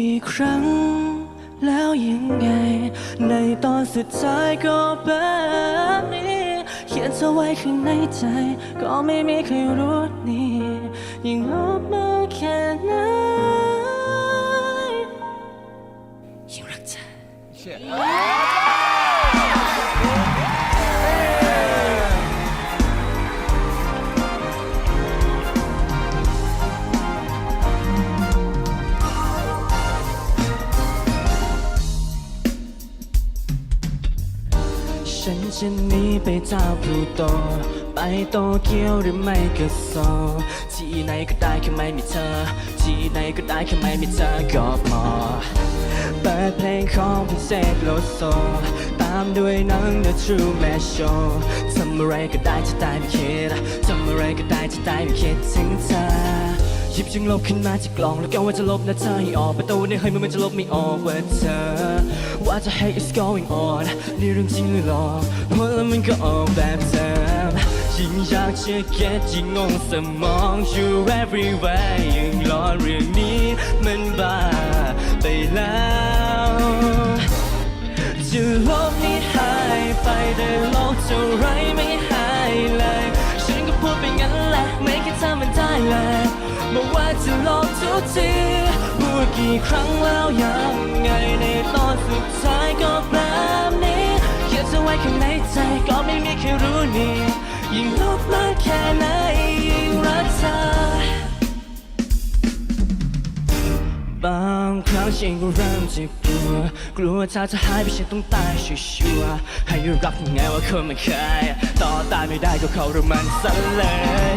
ี่ครั้ง แล้วยังไง ในตอนสุดท้ายก็แบบนี้ เขียนเธอไว้ข้างในใจ ก็ไม่มีใครรู้นี่ยิ่งลบมาแค่ไหนยิ่งรักเธอ ฉันจะหนีไปเจ้าพลูโต ไปโตเกียวหรือไม่ก็โซ ที่ไหนก็ได้แค่ไม่มีเธอ ที่ไหนก็ได้แค่ไม่มีเธอก็พอเปิดเพลงของพิเศษโลโซ ตามด้วยหนัง The True Man Show ทำอะไรก็ได้จะได้ไม่คิดทำอะไรก็ได้จะได้ไม่คิดถึงเธอ ยิบจึงลบขึ้นมาจากกล่อง แล้วก็ว่าจะลบหน้าเธอให้ออกประตูเนี่ยให้มันมันจะลบไม่ออกว่าเธอว่าจะ hey is going on นี่เรื่องจริงหรือหลอกพูดแล้วมันก็ออกแบบเดิมยิ่งอยากจะ get ยิ่งงงสมอง you everywhere ยิ่งรอเรื่องนี้มันบ้าไปแล้วจะลบให้หายไปแต่โลกเท่าไร ทีพูดกี่ครั้งแล้วยังไงในตอนสุดท้ายก็แบบนี้เขียนเธอไว้ข้างในใจก็ไม่มีใครรู้นี่ยิ่งลบมากแค่ไหน บางครั้งฉันก็เริ่มจะกลัว กลัวเธอจะหายไปฉันต้องตายชัวร์ให้รับยังไงว่าคนมันเคยต่อตายไม่ได้ก็เขารู้มันซะเลย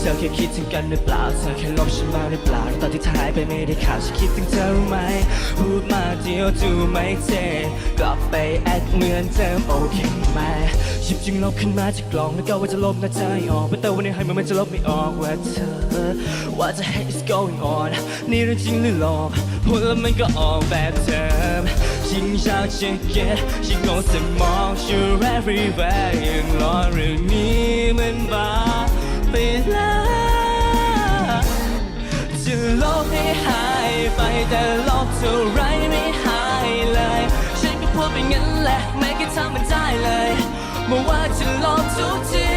เธอแค่คิดถึงกันหรือเปล่า เธอแค่ลบฉันมาหรือเปล่า ตอนที่เธอหายไปไม่ได้ข่าวฉันคิดถึงเธอรู้ไหม พูดมาเดียวดูไม่เท่กลับไปแอดเหมือนเดิมโอเคไหม หยิบจึงลบขึ้นมาจากกล่องแล้วก็ว่าจะลบหน้าเธอให้ออกแต่วันนี้ให้มันมันจะลบไม่ออกว่าเธอว่าจะ hey is going on นี่เรื่องจริงหรือหลอกพูดแล้วมันก็ออกแบบเดิมยิ่งอยากจะ get ยิ่งงงสมอง you everywhere ยังรอเรื่องนี้มันบ้าไปแล้วจะลบให้หายไปแต่ลบเท่าไรไม่หายเลย ฉันก็พูดไปงั้นแหละไม่เคยทำมันได้เลย บอว่าจะลบทุกที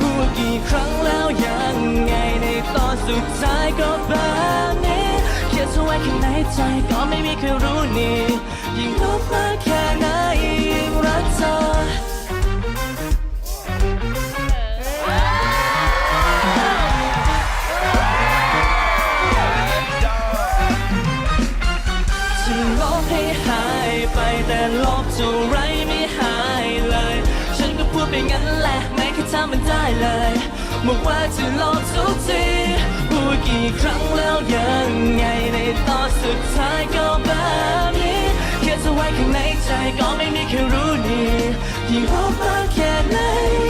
พูดกี่ครั้งแล้วยังไงในตอนสุดท้ายก็แบบนี้เขียนเธอไว้ข้างในใจก็ไม่มีใครรู้นี่ยิ่งลบมากแค่ไหนยิ่งรักเธอจะลบให้หายไปแต่ลบเท่าไร เลย บอกว่าจะลบทุกทีพูดกี่ครั้งแล้วยังไงในตอนสุดท้ายก็แบบนี้เขียนเธอไว้ข้างในใจก็ไม่มีใครรู้นี่ยิ่งลบมากแค่ไหน